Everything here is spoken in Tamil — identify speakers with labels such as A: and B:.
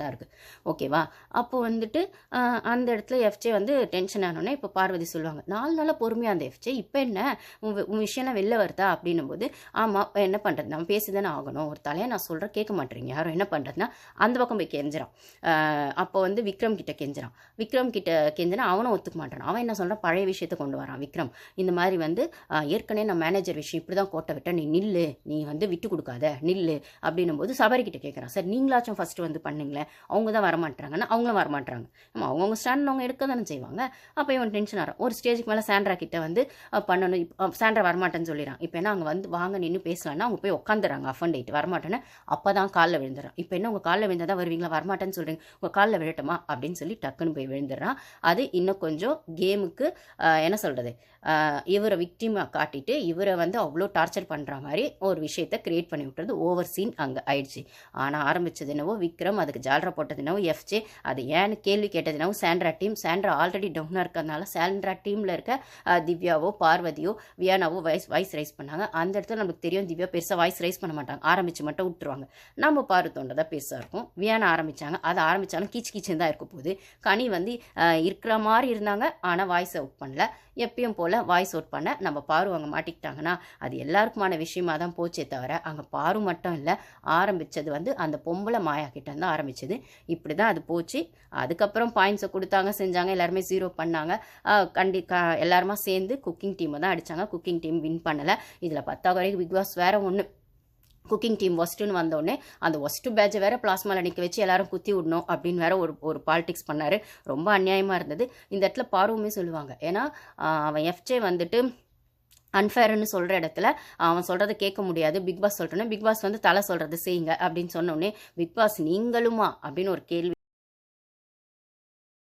A: தான் இருக்குது ஓகேவா? அப்போ வந்துட்டு அந்த இடத்துல எஃப்ஜே வந்து டென்ஷன் ஆனோடனே இப்போ பார்வதி சொல்லுவாங்க நாலு நாளாக பொறுமையாக அந்த எஃப்ஜே இப்போ என்ன? உன் உன் விஷயம்லாம் வெளில வருதா? அப்படின்னும் போது ஆமாம் என்ன பண்ணுறது நம்ம பேசி தானே ஆகணும். ஒரு தலையை நான் சொல்கிறேன் கேட்க மாட்டேறீங்க. யாரும் என்ன பண்ணுறதுனா அந்த பக்கம் போய் கெஞ்சிறான். அப்போ வந்து விக்ரம் கிட்ட கெஞ்சிறான். விக்ரம் கிட்ட கெஞ்சினா அவனும் ஒத்துக்க மாட்டான். அவன் என்ன சொல்கிறான் பழைய விஷயத்தை கொண்டு வரான் விக்ரம். இந்த மாதிரி வந்து ஏற்கனவே நான் மேனேஜர் விஷயம் இப்படி தான் கோட்டை விட்டேன் நீ நில்லு. நீ வந்து விட்டு கொடுக்காத. நில்லு. அப்படின்னும் போது சபரி கிட்ட கேட்குறான் சார் நீங்களாச்சும் ஃபஸ்ட்டு வந்து பண்ணுங்களேன். அவங்க தான் வரமாட்டாங்கன்னா அவங்களும் வரமாட்டாங்க நம்ம அவங்கவுங்க ஸ்டாண்ட் அவங்க எடுக்க தானே செய்வாங்க. அப்போ இவன் டென்ஷன் ஆகும் ஒரு ஸ்டேஜுக்கு மேலே சாண்ட்ரா கிட்ட வந்து பண்ணணும். இப்போ சாண்ட்ரா வரமாட்டேன்னு சொல்லிடுறான் இப்போ என்ன அங்கே வந்து வாங்க நின்று பேசலான்னா அவங்க போய் உட்காந்துறாங்க அஃபன் டேட் வரமாட்டேன்னு. அப்போ தான் காலில் விழுந்துடுறான் இப்போ என்ன உங்கள் காலில் விழுந்தால் தான் வருவீங்களா? வரமாட்டேன்னு சொல்கிறீங்க உங்கள் காலில் விழட்டுமா? அப்படின்னு சொல்லி டக்குன்னு போய் விழுந்துடுறான். அது இன்னும் கொஞ்சம் கேமுக்கு என்ன சொல்கிறது இவரை விக்டிமாக காட்டிட்டு இவரை வந்து அவ்வளோ டார்ச்சர் பண்ணுற மாதிரி ஒரு விஷயத்தை கிரியேட் பண்ணி விட்டுறது ஓவர் சீன் அங்கே ஆயிடுச்சு. ஆனால் ஆரம்பிச்சது என்னவோ விக்ரம் அதுக்கு ஜால்ரா போட்டது எஃப்ஜே அது ஏன்னு கேள்வி கேட்டது சாண்ட்ரா டீம் சாண்ட்ரா ஆல்ரெடி டவுனாக இருக்கிறதுனால சாண்ட்ரா டீமில் இருக்க திவ்யாவோ பார்வதியோ வியானாவோ வாய்ஸ் வாய்ஸ் ரைஸ் பண்ணாங்க. அந்த இடத்துல நமக்கு தெரியும் திவ்யா பெருசாக வாய்ஸ் ரைஸ் பண்ண மாட்டாங்க. ஆரம்பிச்சு மட்டும் விட்டுருவாங்க. நம்ம பாரு தோண்டதான் பெருசாக இருக்கும். வியானா ஆரம்பித்தாங்க அதை ஆரம்பித்தாலும் கீச்சு கீச்சுன்னு தான் இருக்க போகுது. கனி வந்து இருக்கிற மாதிரி இருந்தாங்க. ஆனால் வாய்ஸ் அவுட் பண்ணல. எப்பயும் போல் வாய்ஸ் அவுட் பண்ண நம்ம பாரு அங்கே மாட்டிக்கிட்டாங்கன்னா அது எல்லாருக்குமான விஷயமா தான் போச்சே தவிர அங்கே பாரு மட்டும் இல்லை. ஆரம்பித்தது வந்து அந்த பொம்பளை மாயா கிட்ட இருந்து ஆரம்பிச்சது. இப்படி தான் அது போச்சு. அதுக்கப்புறம் பாயிண்ட்ஸை கொடுத்தாங்க செஞ்சாங்க எல்லாருமே ஜீரோ பண்ணாங்க. கண்டி எல்லாருமா சேர்ந்து குக்கிங் டீமை தான் அடித்தாங்க குக்கிங் டீம் வின் பண்ணலை. இதில் பத்தாவது வரைக்கும் பிக் பாஸ் வேறு ஒன்று குக்கிங் டீம் ஒஸ்ட்டுன்னு வந்தோடனே அந்த ஒஸ்ட்டு பேட்சை வேறு பிளாஸ்மாவில் நிற்க வச்சு எல்லாரும் குத்தி விடணும் அப்படின்னு வேற ஒரு ஒரு பாலிடிக்ஸ் பண்ணார். ரொம்ப அநியாயமாக இருந்தது. இந்த இடத்துல பார்வமே சொல்லுவாங்க. ஏன்னா அவன் எஃப்ஜே வந்துட்டு அன்ஃபேர்னு சொல்கிற இடத்துல அவன் சொல்கிறத கேட்க முடியாது. பிக் பாஸ் சொல்கிறேன்னா பிக் பாஸ் வந்து தலை சொல்கிறது செய்யுங்க அப்படின்னு சொன்னோடனே பிக் பாஸ் நீங்களுமா? அப்படின்னு ஒரு கேள்வி